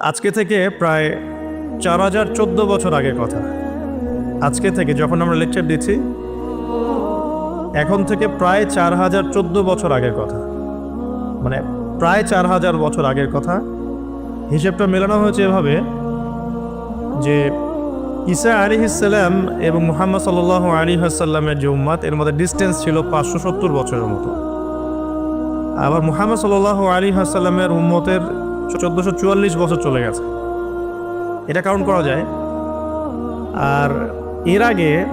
আজকে থেকে প্রায় চার হাজার চোদ্দ বছর আগের কথা। আজকে থেকে যখন আমরা লেকচার দিচ্ছি, এখন থেকে প্রায় চার হাজার চোদ্দ বছর আগের কথা। মানে প্রায় চার হাজার বছর আগের কথা। হিসেবটা মেলানো হয়েছে এভাবে যে ঈসা আলী ইসাল্লাম এবং মুহাম্মদ সাল আলী হাসাল্লামের যে উম্মাদ এর মধ্যে ডিস্টেন্স ছিল পাঁচশো সত্তর বছরের মতো। আবার মুহাম্মদ সাল আলী হাসাল্লামের উম্মতের চোদ্দোশো চুয়াল্লিশ বছর চলে গেছে। এটা কাউন্ট করা যায়। আর এর আগে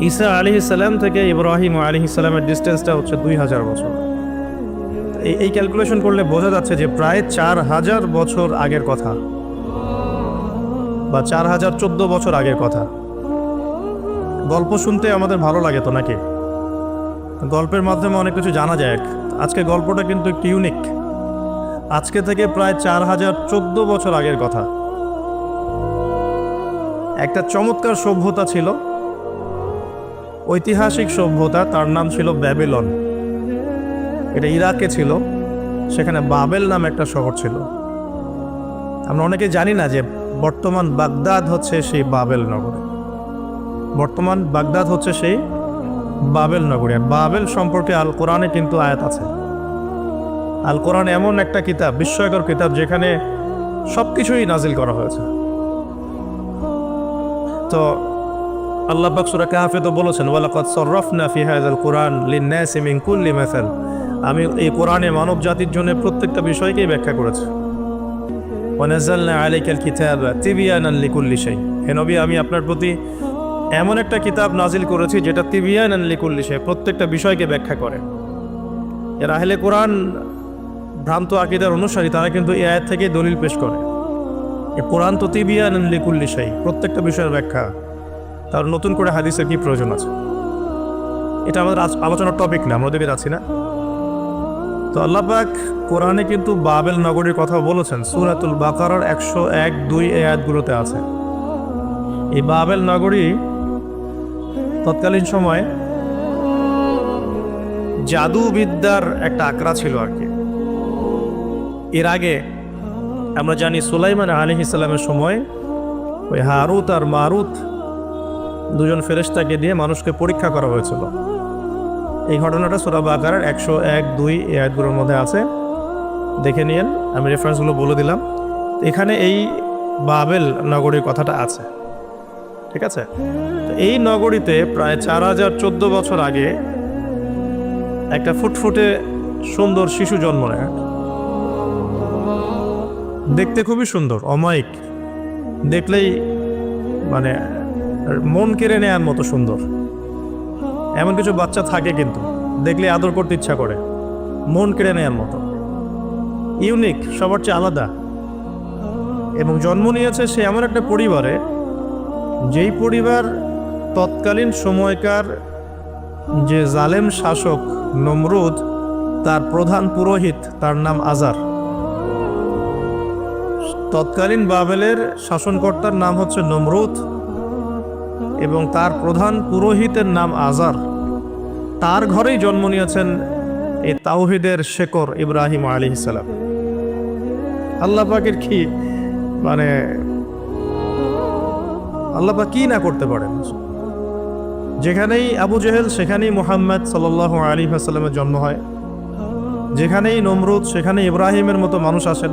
ঈসা আলী ইসাল্লাম থেকে ইব্রাহিম আলী ইসাল্লামের ডিস্টেন্সটা হচ্ছে দুই হাজার বছর। এই এই ক্যালকুলেশন করলে বোঝা যাচ্ছে যে প্রায় চার হাজার বছর আগের কথা। বা চার হাজার চোদ্দ বছর আগের কথা। গল্প শুনতে আমাদের ভালো লাগে তো নাকি? গল্পের মাধ্যমে অনেক কিছু জানা যায়। আজকে গল্পটা কিন্তু একটু ইউনিক আজকে থেকে প্রায় চার হাজার চোদ্দ বছর আগের কথা। একটা চমৎকার সভ্যতা ছিল। ঐতিহাসিক সভ্যতা, তার নাম ছিল ব্যাবিলন। এটা ইরাকে ছিল, সেখানে বাবেল নাম একটা শহর ছিল। আমরা অনেকে জানি না যে বর্তমান বাগদাদ হচ্ছে সেই বাবেল নগর। বর্তমান বাগদাদ হচ্ছে সেই বাবেল নগরী। বাবেল সম্পর্কে আল কোরআনে কিন্তু আয়াত আছে। আল কোরআন এমন একটা কিতাব, বিস্ময়কর কিতাব, যেখানে সব কিছুই নাজিল করা হয়েছে। তো আল্লাহ বাকসুরা সূরা কাহফে তো বলেছেন, ওয়ালাকাদ সররাফনা ফি হাযাল কুরআন লিন-নাসি মিন কুল্লি মাসাল। আমি এই কোরআনে মানব জাতির জন্য প্রত্যেকটা বিষয়কেই ব্যাখ্যা করেছি। ওয়ানাজ্জালনা আলাইকাল কিতাবা তিবিয়ানান লিকুল্লি শাই। হে নবী, আমি আপনার প্রতি এমন একটা কিতাব নাজিল করেছি, যেটা তিবিয়ান তিবিয়ানান লিকুল্লি শাই, প্রত্যেকটা বিষয়কে ব্যাখ্যা করে। এর আহলে কোরআন ভ্রান্ত আকিদার অনুসারী তারা কিন্তু এই আয়াত থেকে দলিল পেশ করে। এ কোরআন তো তিবিয়ানান লিকুল্লি প্রত্যেকটা বিষয়ের ব্যাখ্যা। তার নতুন করে হাদিসের কি প্রয়োজন আছে? এটা আমাদের আলোচনার টপিক না, আমরা ওদিকে যাচ্ছি না। তো আল্লাহ পাক কোরআনে কিন্তু বাবেল নগরীর কথা বলেছেন, সুরাতুল বাকারার একশো এক দুই এই আয়াতগুলোতে আছে। এই বাবেল নগরী তৎকালীন সময় জাদুবিদ্যার একটা আকড়া ছিল আর কি। এর আগে আমরা জানি সুলাইমান আলী ইসলামের সময় ওই হারুত আর মারুত দুজন ফেরেশতাকে দিয়ে মানুষকে পরীক্ষা করা হয়েছিল। এই ঘটনাটা সুরা বাকারার একশো এক, দুই এই আয়াতগুলোর মধ্যে আছে। দেখে নিয়েন, আমি রেফারেন্সগুলো বলে দিলাম। এখানে এই বাবেল নগরীর কথাটা আছে। ঠিক আছে? এই নগরীতে প্রায় চার হাজার চোদ্দ বছর আগে একটা ফুটফুটে সুন্দর শিশু জন্ম নেয়। দেখতে খুবই সুন্দর, অমায়িক। দেখলেই মানে মন কেড়ে নেওয়ার মতো সুন্দর। এমন কিছু বাচ্চা থাকে কিন্তু, দেখলে আদর করতে ইচ্ছা করে, মন কেড়ে নেওয়ার মতো। ইউনিক, সবার চেয়ে আলাদা। এবং জন্ম নিয়েছে সে এমন একটা পরিবারে, যেই পরিবার তৎকালীন সময়কার যে জালেম শাসক নমরুদ, তার প্রধান পুরোহিত, তার নাম আজার। তৎকালীন বাবেলের শাসনকর্তার নাম হচ্ছে নমরুদ এবং তার প্রধান পুরোহিতের নাম আজার। তার ঘরেই জন্ম নিয়েছেন এই তাওহিদের শেকর ইব্রাহিম আলী ইসালাম আল্লাহ পাকের কি মানে আল্লাহ পাক কি না করতে পারেন? যেখানেই আবু জেহেল, সেখানেই মোহাম্মদ সাল আলী আসাল্লামের জন্ম হয়। যেখানেই নমরুদ সেখানে ইব্রাহিমের মতো মানুষ আসেন।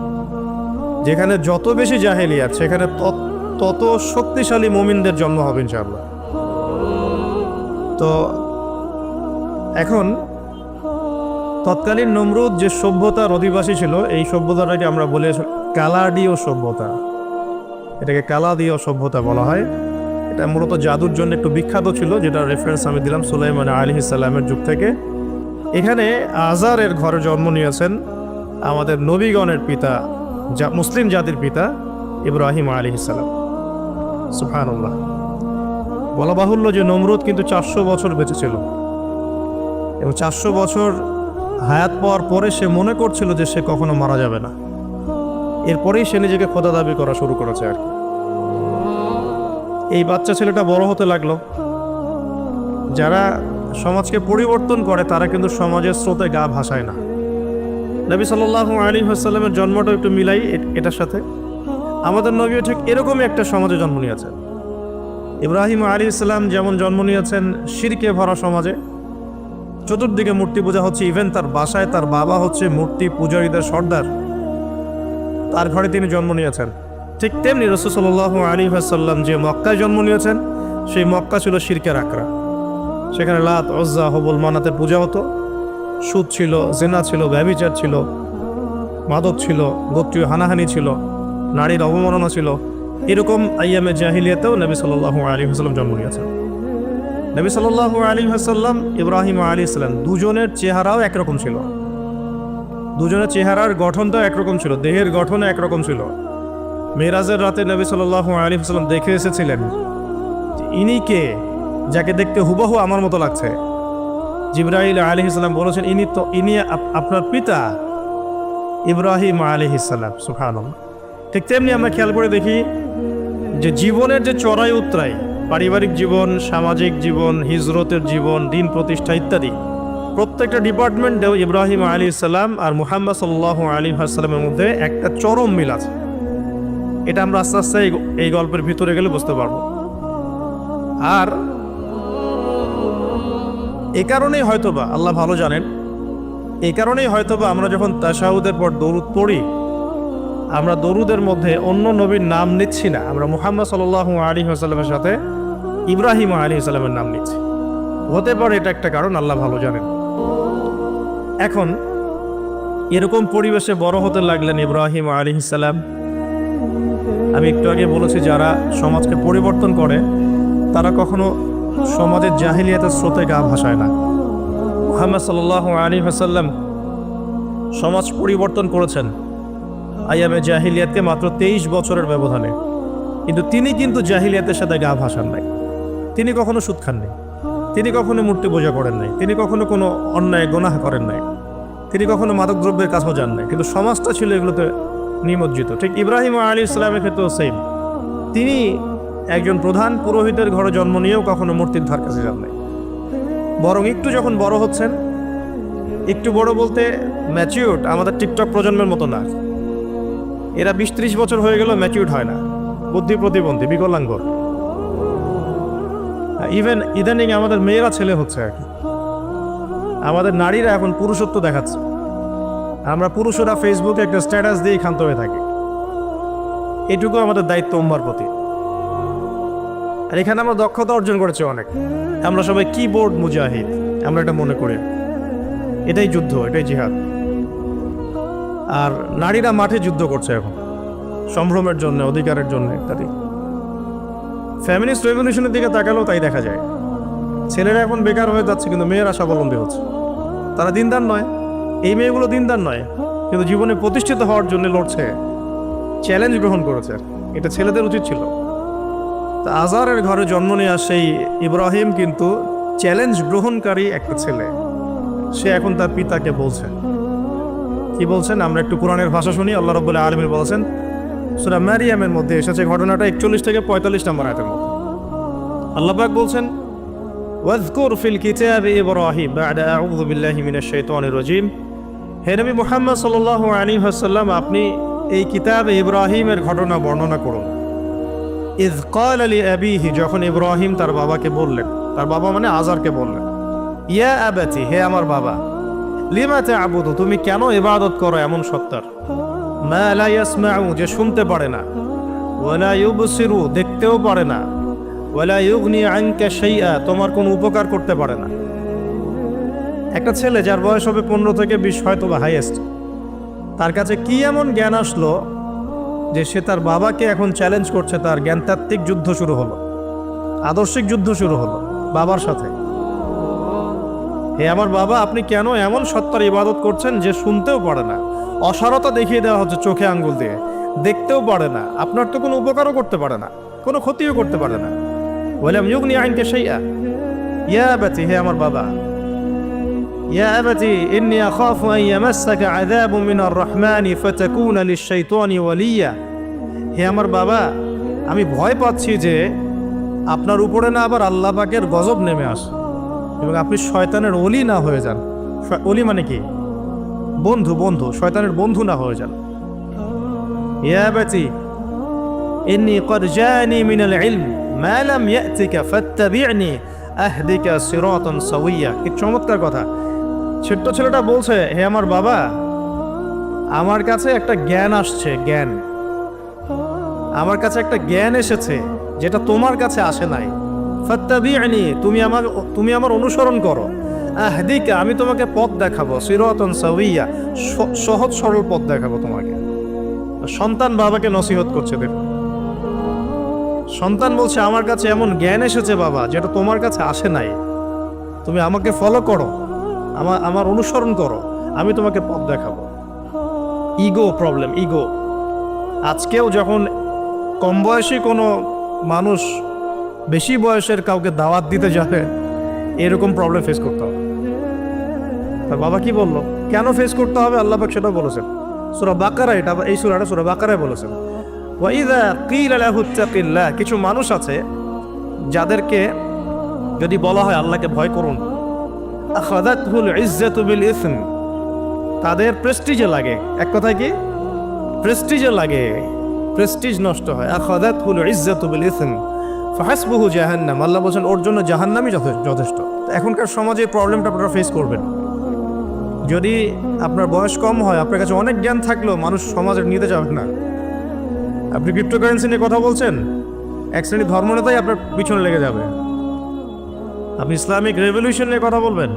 যেখানে যত বেশি জাহেলিয়াত, সেখানে তত শক্তিশালী মুমিনদের জন্ম হবে, ইনশাআল্লাহ। তো এখন তৎকালীন নমরুদ যে সভ্যতার অধিবাসী ছিল, এই সভ্যতাটাকে আমরা বলে কালাডীয় সভ্যতা। এটাকে কালাদীয় সভ্যতা বলা হয়। এটা মূলত জাদুর জন্য একটু বিখ্যাত ছিল, যেটা রেফারেন্স আমি দিলাম সুলাইমান আলী ইসাল্লামের যুগ থেকে। এখানে আজারের ঘরে জন্ম নিয়েছেন আমাদের নবীগণের পিতা যা মুসলিম জাতির পিতা ইব্রাহিম আলী ইসালাম সুফানুল্লাহ বলা বাহুল্য যে নমরুদ কিন্তু চারশো বছর বেঁচে ছিল। এবং চারশো বছর হায়াত পাওয়ার পরে সে মনে করছিল যে সে কখনো মারা যাবে না। এরপরেই সে নিজেকে খোদা দাবি করা শুরু করেছে আর কি। এই বাচ্চা ছেলেটা বড় হতে লাগল। যারা সমাজকে পরিবর্তন করে তারা কিন্তু সমাজের স্রোতে গা ভাসায় না। নবী সাল্লাহ আলী হাসাল্লামের জন্মটা একটু মিলাই এটার সাথে। আমাদের নবীও ঠিক এরকমই একটা সমাজে জন্ম নিয়েছেন। ইব্রাহিম আলী ইসলাম যেমন জন্ম নিয়েছেন শিরকে ভরা সমাজে, চতুর্দিকে মূর্তি পূজা হচ্ছে ইভেন তার বাসায় তার বাবা হচ্ছে মূর্তি পূজারীদের সর্দার। তার ঘরে তিনি জন্ম নিয়েছেন। ঠিক তেমনি রসুসল্লাহ আলী হাসাল্লাম যে মক্কায় জন্ম নিয়েছেন, সেই মক্কা ছিল শিরকের আকরা সেখানে লাত অজ্জা হবল, মানাতের পূজা হতো। সুদ ছিল, জেনা ছিল ব্যবিচার ছিল, মাদক ছিল, গোত্রীয় হানাহানি ছিল, নারীর অবমাননা ছিল। এরকম আইয়ামে জাহিলিয়াতেও নবী সাল্লাহ আলী হাসাল্লাম জন্ম নিয়েছেন। নবী সাল্লাহ আলী হাসাল্লাম ইব্রাহিম আলী ইসলাম দুজনের চেহারাও একরকম ছিল। দুজনের চেহারার গঠনটাও একরকম ছিল, দেহের গঠনও একরকম ছিল। মেরাজের রাতে নবী সাল্লাহ আলী হাসাল্লাম দেখে এসেছিলেন ইনি কে, যাকে দেখতে হুবহু আমার মতো লাগছে। জিব্রাহিল আলী ইসলাম বলেছেন, ইনি তো, ইনি আপনার পিতা ইব্রাহিম আলী ইসলাম সুখান ঠিক তেমনি আমরা খেয়াল করে দেখি যে জীবনের যে চড়াই উত্তরাই পারিবারিক জীবন, সামাজিক জীবন, হিজরতের জীবন, দিন প্রতিষ্ঠা ইত্যাদি, প্রত্যেকটা ডিপার্টমেন্টেও ইব্রাহিম আলী ইসলাম আর মুহাম্মদ সাল্লাহ আলী আসসালামের মধ্যে একটা চরম মিল আছে। এটা আমরা আস্তে আস্তে এই গল্পের ভিতরে গেলে বুঝতে পারব। আর এ কারণেই হয়তোবা, আল্লাহ ভালো জানেন এই কারণেই হয়তোবা আমরা যখন তাশাহুদের পর দরুদ পড়ি, আমরা দরুদের মধ্যে অন্য নবীর নাম নিচ্ছি না। আমরা মুহাম্মদ সাল আলী আসাল্লামের সাথে ইব্রাহিম আলী সাল্লামের নাম নিচ্ছি। হতে পারে এটা একটা কারণ, আল্লাহ ভালো জানেন। এখন, এরকম পরিবেশে বড় হতে লাগলেন ইব্রাহিম আলী সাল্লাম আমি একটু আগে বলেছি, যারা সমাজকে পরিবর্তন করে, তারা কখনো সমাজের জাহিলিয়াতের স্রোতে গা ভাসায় না। মুহাম্মদ সাল্লাহ আলী হাসাল্লাম সমাজ পরিবর্তন করেছেন আইয়ামে জাহিলিয়াতকে মাত্র তেইশ বছরের ব্যবধানে। কিন্তু তিনি কিন্তু জাহিলিয়াতের সাথে গা ভাসান নাই। তিনি কখনো সুদ খান নাই। তিনি কখনো মূর্তি পূজা করেন নাই। তিনি কখনো কোনো অন্যায়, গোনাহ করেন নাই। তিনি কখনো মাদকদ্রব্যের কাছেও যান নাই। কিন্তু সমাজটা ছিল এগুলোতে নিমজ্জিত। ঠিক ইব্রাহিম আলী ইসলামের ক্ষেত্রেও সেম তিনি একজন প্রধান পুরোহিতের ঘরে জন্ম নিয়েও কখনো মূর্তির ধার কাছে যান নাই। বরং একটু যখন বড় হচ্ছেন, একটু বড় বলতে ম্যাচিউর্ড আমাদের টিকটক প্রজন্মের মতো না। এরা বিশ ত্রিশ বছর হয়ে গেল ম্যাচিউর্ড হয় না। বুদ্ধি প্রতিবন্ধী, বিকলাঙ্গ। ইভেন ইদানিং আমাদের মেয়েরা ছেলে হচ্ছে আর কি। আমাদের নারীরা এখন পুরুষত্ব দেখাচ্ছে। আমরা পুরুষরা ফেসবুকে একটা স্ট্যাটাস দিয়ে ক্ষান্ত হয়ে থাকি। এটুকু আমাদের দায়িত্ব উম্মার প্রতি। আর এখানে আমরা দক্ষতা অর্জন করেছি অনেক। আমরা সবাই কিবোর্ড মুজাহিদ। আমরা এটা মনে করি। এটাই যুদ্ধ, এটাই জিহাদ। আর নারীরা মাঠে যুদ্ধ করছে এখন। সম্ভ্রমের জন্য, অধিকারের জন্য ইত্যাদি। ফ্যামিলিস্ট রেভলিউশনের দিকে তাকালেও তাই দেখা যায়। ছেলেরা এখন বেকার হয়ে যাচ্ছে, কিন্তু মেয়েরা স্বাবলম্বী হচ্ছে। তারা দিনদার নয়। এই মেয়েগুলো দিনদার নয়, কিন্তু জীবনে প্রতিষ্ঠিত হওয়ার জন্য লড়ছে। চ্যালেঞ্জ গ্রহণ করেছে। এটা ছেলেদের উচিত ছিল। তা আজারের ঘরে জন্ম নেওয়া সেই ইব্রাহিম কিন্তু চ্যালেঞ্জ গ্রহণকারী একটা ছেলে। সে এখন তার পিতাকে বলছে। কি বলছেন? আমরা একটু কোরআনের ভাষা শুনি, আল্লাহ রব্বুল্লাহ আলমীর বলছেন, সুরা ম্যারিয়ামের মধ্যে এসেছে ঘটনাটা একচল্লিশ থেকে পঁয়তাল্লিশ নম্বর আয়তের মধ্যে। আল্লাহ পাক বলছেন, ওয়াজকুর ফিল কিতাব ইব্রাহিম বাদা আউযু বিল্লাহি মিনাশ শাইতানির রাজিম। হে নবী মুহাম্মদ সাল্লাল্লাহু আলাইহি ওয়াসাল্লাম, আপনি এই কিতাবে ইব্রাহিমের ঘটনা বর্ণনা করুন। ইজ কাল আলী আবিহি, যখন ইব্রাহিম তার বাবাকে বললেন, তার বাবা মানে আজারকে বললেন, ইয়া আবাতি, হে আমার বাবা, লিমা তা'বুদু, তুমি কেন ইবাদত করো এমন সত্তার? মা লা ইয়াসমাউ, যে শুনতে পারে না ওয়ালা ইউবসিরু, দেখতেও পারে না ওয়ালা ইউগনি আনকা শাইআ, তোমার কোনো উপকার করতে পারে না। একটা ছেলে যার বয়স হবে পনেরো থেকে বিশ হয়তো বা হাইয়েস্ট তার কাছে কি এমন জ্ঞান আসলো যে সে তার বাবাকে এখন চ্যালেঞ্জ করছে, তার জ্ঞানতাত্ত্বিক যুদ্ধ শুরু হলো, আদর্শিক যুদ্ধ শুরু হলো বাবার সাথে। হে আমার বাবা, আপনি কেন এমন সত্তার ইবাদত করছেন যে শুনতেও পারে না? অসারতা দেখিয়ে দেওয়া হচ্ছে চোখে আঙ্গুল দিয়ে। দেখতেও পারে না। আপনার তো কোনো উপকারও করতে পারে না, কোনো ক্ষতিও করতে পারে না। বললাম ইউগনি আইনকে সেইয়া ইয়া বাতি, হে আমার বাবা يا أبتي إني أخاف أن يمسك عذاب من الرحمن فتكون للشيطان وليا হে আমার বাবা আমি ভয় পাচ্ছি যে আপনার উপরে না আবার আল্লাহ পাকের গজব নেমে আসে এবং আপনি শয়তানের অলি না হয়ে যান শ- অলি মানে কি বন্ধু বন্ধু শয়তানের বন্ধু না হয়ে যান ইয়া বাতি إني قد جاءني من العلم ما لم يأتك فاتبعني أهدك صراطا سويا কি চমৎকার কথা ছোট্ট ছেলেটা বলছে, হে আমার বাবা, আমার কাছে একটা জ্ঞান আসছে, জ্ঞান। আমার কাছে একটা জ্ঞান এসেছে, যেটা তোমার কাছে আসে নাই। ফাত্তাবিআনি, তুমি আমার তুমি আমার অনুসরণ করো। আহদিকা, আমি তোমাকে পথ দেখাবো, সিরাতান সাউইয়া সহজ সরল পথ দেখাবো তোমাকে। সন্তান বাবাকে নসিহত করছে, দেখো। সন্তান বলছে, আমার কাছে এমন জ্ঞান এসেছে বাবা, যেটা তোমার কাছে আসে নাই। তুমি আমাকে ফলো করো। আমার আমার অনুসরণ করো, আমি তোমাকে পথ দেখাবো। ইগো প্রবলেম ইগো আজকেও যখন কম বয়সী কোনো মানুষ বেশি বয়সের কাউকে দাওয়াত দিতে যাবে, এরকম প্রবলেম ফেস করতে হবে। তার বাবা কি বলল? কেন ফেস করতে হবে? আল্লাহ পাক সেটা বলেছেন। সুরা বাকারা এটা, এই সুরাটা সুরা বাকারায় বলেছেন। কিছু মানুষ আছে, যাদেরকে যদি বলা হয় আল্লাহকে ভয় করুন আখাদাতহুল ইজ্জাতু বিল ইসম তাদের প্রেস্টিজে লাগে। এক কথায় কি? প্রেস্টিজে লাগে। প্রেস্টিজ নষ্ট হয়। আখাদাতহুল ইজ্জাতু বিল ইসম ফাহাসবুহু জাহান্নাম। আল্লাহ বলছেন, ওর জন্য জাহান্নামই যথেষ্ট। এখনকার সমাজে প্রবলেমটা আপনারা ফেস করবেন। যদি আপনার বয়স কম হয়, আপনার কাছে অনেক জ্ঞান থাকলেও মানুষ সমাজের নিতে যাবে না। আপনি ক্রিপ্টোকারেন্সি নিয়ে কথা বলছেন? এক শ্রেণি ধর্মনেতাই আপনার পিছনে লেগে যাবে। আপনি ইসলামিক রেভলিউশন নিয়ে কথা বলবেন?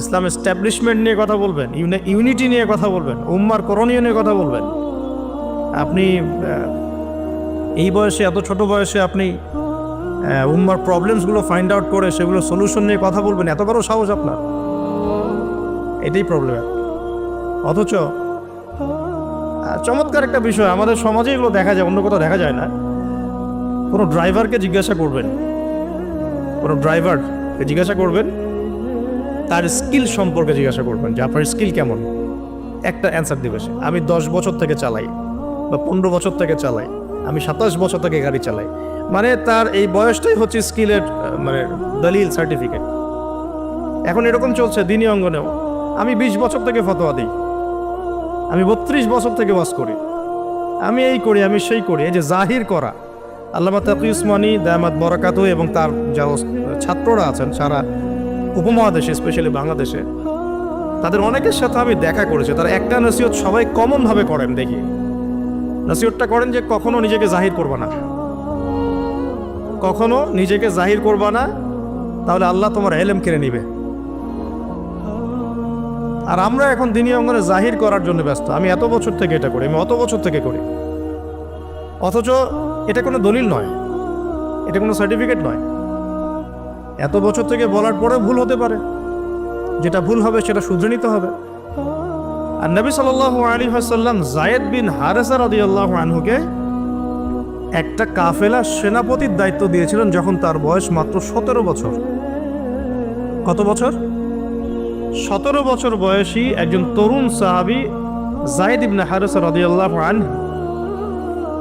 ইসলাম এস্টাবলিশমেন্ট নিয়ে কথা বলবেন? ইউনিটি নিয়ে কথা বলবেন? উম্মার করণীয় নিয়ে কথা বলবেন? আপনি এই বয়সে, এত ছোট বয়সে আপনি উম্মার প্রবলেমসগুলো ফাইন্ড আউট করে সেগুলো সলিউশন নিয়ে কথা বলবেন? এত বড় সাহস আপনার। এটাই প্রবলেম অথচ চমৎকার একটা বিষয়। আমাদের সমাজে এগুলো দেখা যায়, অন্য কোথাও দেখা যায় না। কোনো ড্রাইভারকে জিজ্ঞাসা করবেন। কোনো ড্রাইভারকে জিজ্ঞাসা করবেন, তার স্কিল সম্পর্কে জিজ্ঞাসা করবেন যে আপনার স্কিল কেমন। একটা অ্যান্সার দিবে সে, আমি দশ বছর থেকে চালাই বা পনেরো বছর থেকে চালাই, আমি সাতাশ বছর থেকে গাড়ি চালাই। মানে তার এই বয়সটাই হচ্ছে স্কিলের মানে দলিল সার্টিফিকেট এখন এরকম চলছে দিনী অঙ্গনেও। আমি বিশ বছর থেকে ফতোয়া দিই। আমি বত্রিশ বছর থেকে বাস করি। আমি এই করি, আমি সেই করি, এই যে জাহির করা। আল্লামা তাকি উসমানী দায়ামাত বরাকাতু এবং তার যা ছাত্ররা আছেন সারা উপমহাদেশে স্পেশালি বাংলাদেশে, তাদের অনেকের সাথে আমি দেখা করেছি। তারা একটা নসিহত সবাই কমনভাবে করেন, দেখি। নসিহতটা করেন যে কখনো নিজেকে জাহির করবা না। কখনো নিজেকে জাহির করবা না, তাহলে আল্লাহ তোমার এলেম কেড়ে নিবে। আর আমরা এখন দিনী অঙ্গনে জাহির করার জন্য ব্যস্ত। আমি এত বছর থেকে এটা করি, আমি অত বছর থেকে করি। অথচ এটা কোনো দলিল নয়। এটা কোনো সার্টিফিকেট নয়। এত বছর থেকে বলার পরে ভুল হতে পারে। যেটা ভুল হবে সেটা শুধরে নিতে হবে। আর নবী সাল্লাহ আলী হাসাল্লাম জায়েদ বিন হারেসা রদি আল্লাহ আনহুকে একটা কাফেলা সেনাপতির দায়িত্ব দিয়েছিলেন যখন তার বয়স মাত্র সতেরো বছর। কত বছর? সতেরো বছর বয়সী একজন তরুণ সাহাবি জায়েদ ইবনে হারেসা আল্লাহ আনহু।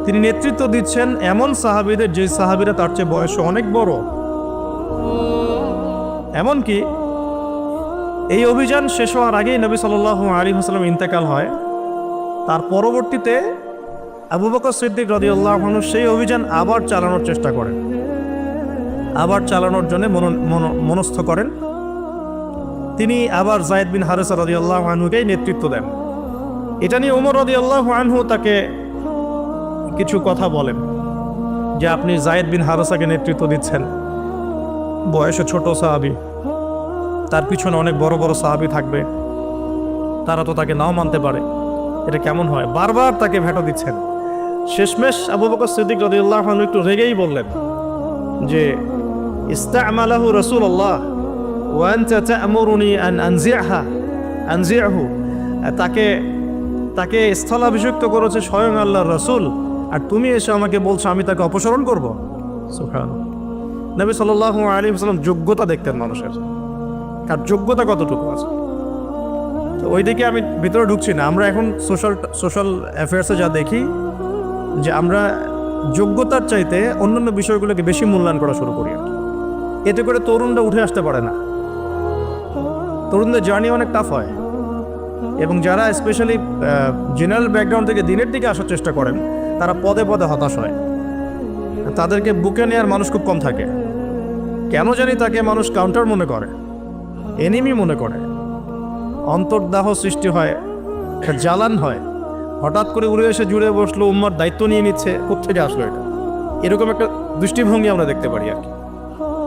তিনি নেতৃত্ব দিচ্ছেন এমন সাহাবিদের যে সাহাবিরা তার চেয়ে বয়সে অনেক বড়। এমনকি এই অভিযান শেষ হওয়ার আগেই নবী সাল আলী হাসলাম ইন্তেকাল হয়। তার পরবর্তীতে আবু বকর সিদ্দিক রদিউল্লাহ সেই অভিযান আবার চালানোর চেষ্টা করেন। আবার চালানোর জন্য মন- মন- মনস্থ করেন। তিনি আবার জায়দ বিন হারেসা রদিউল্লাহ আনহুকেই নেতৃত্ব দেন। এটা নিয়ে উমর রদিউল্লাহ আনহু তাকে কিছু কথা বলেন, যে আপনি জায়েদ বিন হারসাকে নেতৃত্ব দিচ্ছেন। বয়সে ছোট সাহাবি। তার পিছনে অনেক বড় বড় সাহাবি থাকবে। তারা তো তাকে নাও মানতে পারে। এটা কেমন হয়? বারবার তাকে ভেটো দিচ্ছেন। শেষমেশ আবু বকর সিদ্দিক রদিউল্লাহ একটু রেগেই বললেন যে তা'মুরুনি আন আনজি'হা আনজি'হু তাকে তাকে স্থলাভিষিক্ত করেছে স্বয়ং আল্লাহর রসুল। আর তুমি এসে আমাকে বলছো আমি তাকে অপসারণ করব? নবী সাল আলী সাল্লাম যোগ্যতা দেখতেন মানুষের। আর যোগ্যতা কতটুকু আছে? তো ওই দিকে আমি ভিতরে ঢুকছি না। আমরা এখন সোশ্যাল সোশ্যাল অ্যাফেয়ার্সে যা দেখি যে আমরা যোগ্যতার চাইতে অন্যান্য বিষয়গুলোকে বেশি মূল্যায়ন করা শুরু করি এতে করে তরুণরা উঠে আসতে পারে না। তরুণদের জার্নি অনেক টাফ হয়। এবং যারা স্পেশালি জেনারেল ব্যাকগ্রাউন্ড থেকে দিনের দিকে আসার চেষ্টা করেন, তারা পদে পদে হতাশ হয়। তাদেরকে বুকে নেওয়ার মানুষ খুব কম থাকে। কেন জানি তাকে মানুষ কাউন্টার মনে করে এনিমি মনে করে। অন্তর্দাহ সৃষ্টি হয়, জ্বালান হয়। হঠাৎ করে উড়ে এসে জুড়ে বসল, উম্মার দায়িত্ব নিয়ে নিচ্ছে কোথেকে আসলো এটা? এরকম একটা দৃষ্টিভঙ্গি আমরা দেখতে পারি আর কি।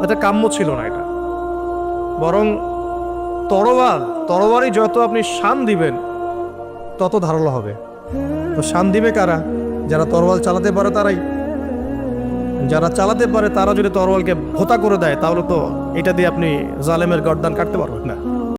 এটা কাম্য ছিল না এটা। বরং তরোয়াল তরোয়ারই যত আপনি শান দিবেন, তত ধারালো হবে। তো শান দিবে কারা? যারা তরোয়াল চালাতে পারে তারাই। যারা চালাতে পারে তারা যদি তরোয়ালকে ভোতা করে দেয়, তাহলে তো এটা দিয়ে আপনি জালেমের গর্দান কাটতে পারবেন না।